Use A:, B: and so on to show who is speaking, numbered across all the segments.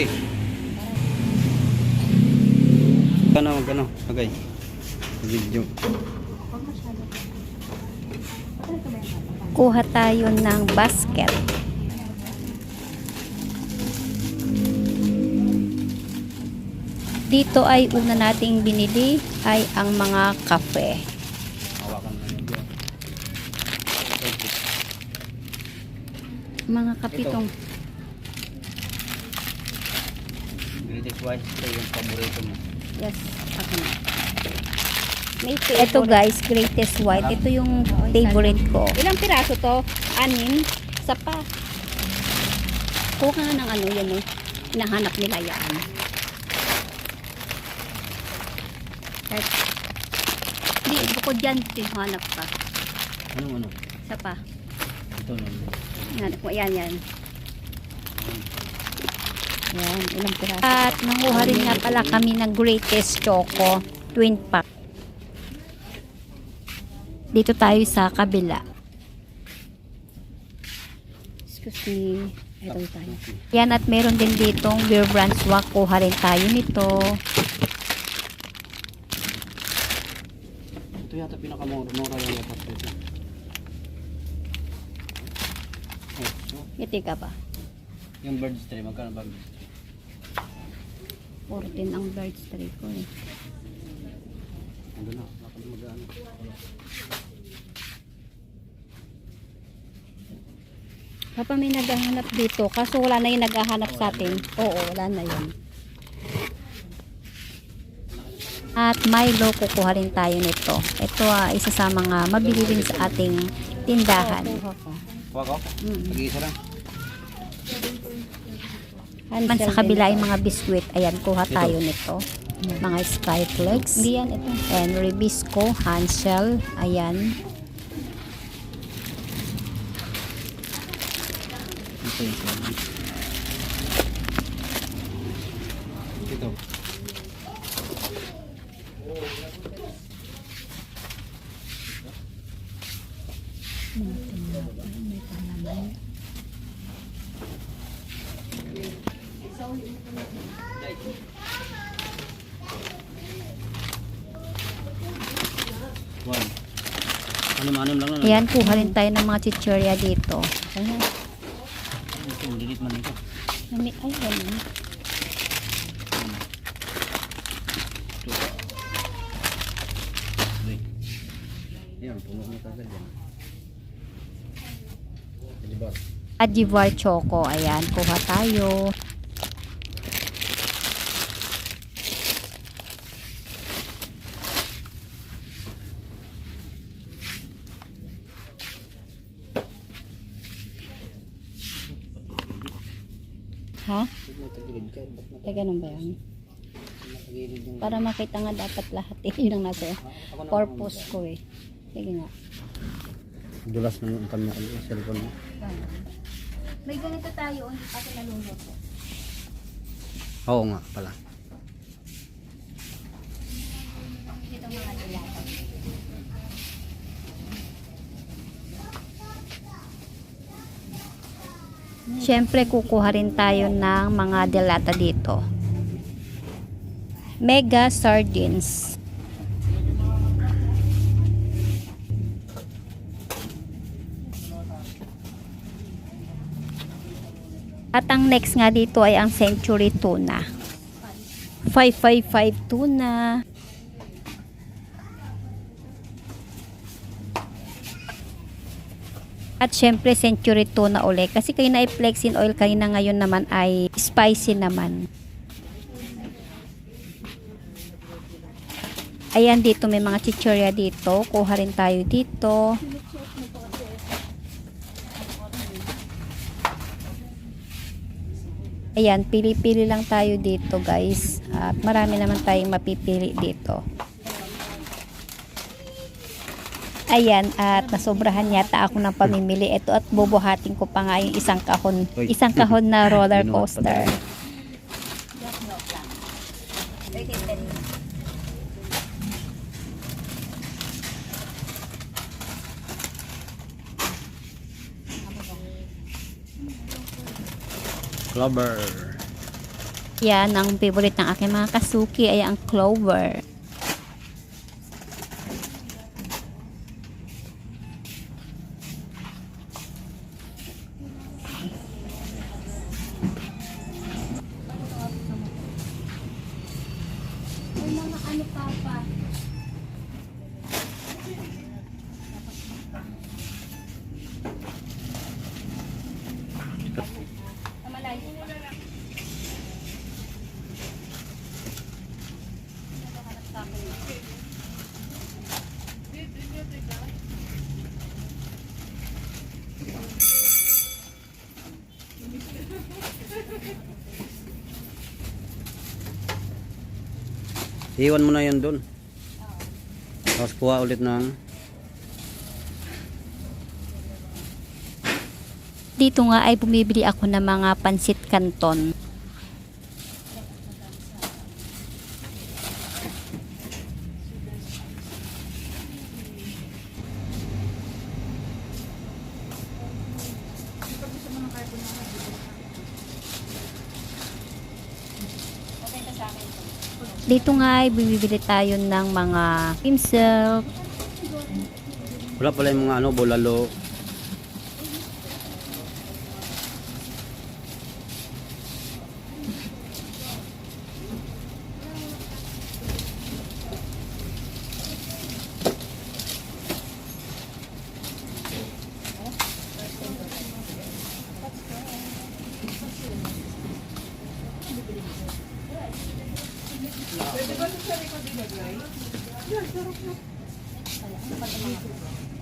A: Sige. Gano, gano. Okay. Video.
B: kuha tayo ng basket. Dito ay una nating binili ay ang mga
A: video.
B: Mga kapitong
A: Greatest white spray yung paborito mo.
B: Yes, ako na. Ito guys, greatest white. Ito yung favorite ko. Ilang piraso to? Anim? Isa pa. Kuha nga ng ano yan eh. Hinahanap nila yan. Kahit, hindi, bukod yan, hinahanap pa.
A: Ano, ano?
B: Isa pa.
A: Ito na.
B: Hinahanap mo, yan, yan. Yan, ilang piraso. At nanguha rin nga pala kami ng greatest choco, twin pack. Dito tayo sa kabila. Excuse me. Ito tayo. Yan at meron din ditong beer brand swak. Kuha rin tayo nito.
A: Ito yata pinakamura-mura yung yapat dito.
B: Ngiti ka pa.
A: yung bird stray, magkano bird stray?
B: 14 ang birds tray ko eh.
A: Ano na, mag-ano?
B: Papa may naghahanap dito. Kaso wala na yung naghahanap sa atin. Oo, wala na yun. At Milo, kukuha rin tayo nito. Ito ah, isa sa mga mabili rin sa ating tindahan.
A: Huwag ako?
B: Mm.
A: Mag-iisa lang.
B: Man sa kabila yung mga biskwit. Ayan, kuha tayo nito. Mga Skyflex. Hindi yan, ito. And Ribisco, Hansel. Ayan.
A: Ito Ano manim lang na.
B: Ayan, kuha rin tayo ng mga chichurya dito. Ayan.
A: Ito, delete man ito.
B: Nami, ay, ganun.
A: Yan, puno mo kagad yan.
B: Adivar Choco. Ayan, kuha tayo.
A: Matagilid ka. Ba't
B: Ay, ganun ba
A: yung...
B: Para makita nga dapat lahat eh. Yun ang nasa
A: na-
B: purpose ko eh. Sige nga.
A: Dulas ng ang kanya kanya cellphone mo.
B: May ganito tayo, hindi pa ito naluluto.
A: Oo nga pala.
B: Dito mga dilata. Siyempre, kukuha rin tayo ng mga delata dito. Mega sardines. At ang next nga dito ay ang century tuna. 555 tuna. At syempre century tuna uli. Kasi kayo na i-flexin oil kayo na ngayon naman ay spicy naman. Ayan dito may mga chichurya dito. Kuha rin tayo dito. Ayan, pili-pili lang tayo dito guys. At marami naman tayong mapipili dito. Ayan, at nasobrahan yata ako ng pamimili. Ito at bubuhatin ko pa nga yung isang kahon, isang kahon na roller coaster.
A: Clover.
B: Yan, ang favorite ng aking mga kasuki ay ang clover. mga ano papa.
A: Iwan mo na yan doon. Tapos kuha ulit ng
B: Dito nga ay bumibili ako ng mga pansit canton. Dito nga ay bumibili tayo ng mga himself,
A: wala pala yung mga ano, bulalo.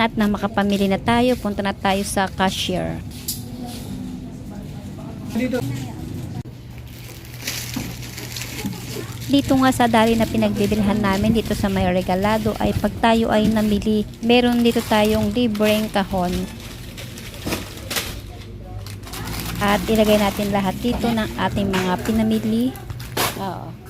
B: At na makapamili na tayo, punta na tayo sa cashier. Dito nga sa dali na pinagbibilhan namin dito sa may regalado ay pag tayo ay namili, meron dito tayong libreng kahon. At ilagay natin lahat dito ng ating mga pinamili. Oo.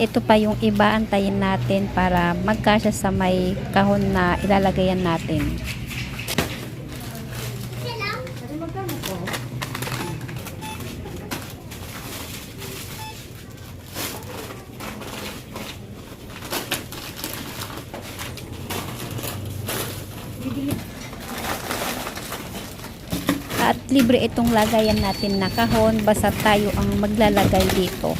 B: Ito pa yung iba, antayin natin para magkasya sa may kahon na ilalagayan natin. At libre itong lagayan natin na kahon basta tayo ang maglalagay dito.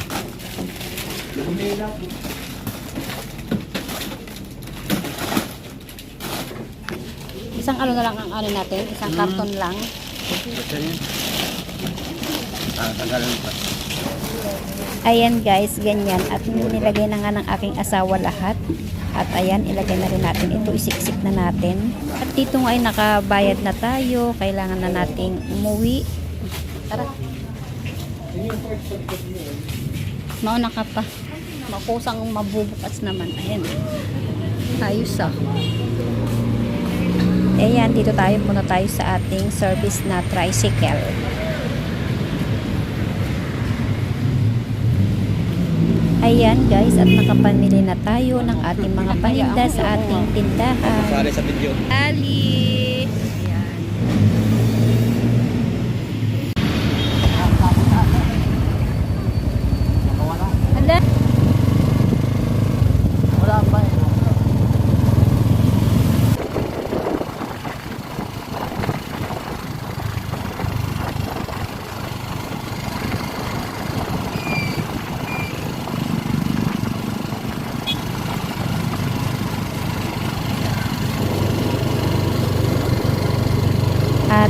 B: Isang ano na lang ang ano natin, isang karton lang.
A: Ah.
B: Ayan guys, ganyan. At nilagay na nga ng aking asawa lahat. At ayan, ilagay na rin natin ito, isiksik na natin. At dito nga ay nakabayad na tayo. Kailangan na nating umuwi. Tara. Mauna ka pa. Makusang mabubukas naman. Ayan. Ayos ah. Ayan, dito tayo muna tayo sa ating service na tricycle. Ayan guys, at nakapamili na tayo ng ating mga paninda sa ating tindahan.
A: Sali sa video.
B: Ali!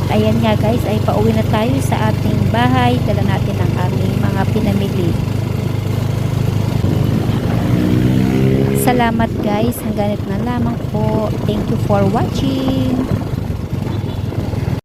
B: Ayan nga guys, ay pauwi na tayo sa ating bahay. Dala natin ang aming mga pinamili. Salamat guys. Hanggang na lamang po. Thank you for watching.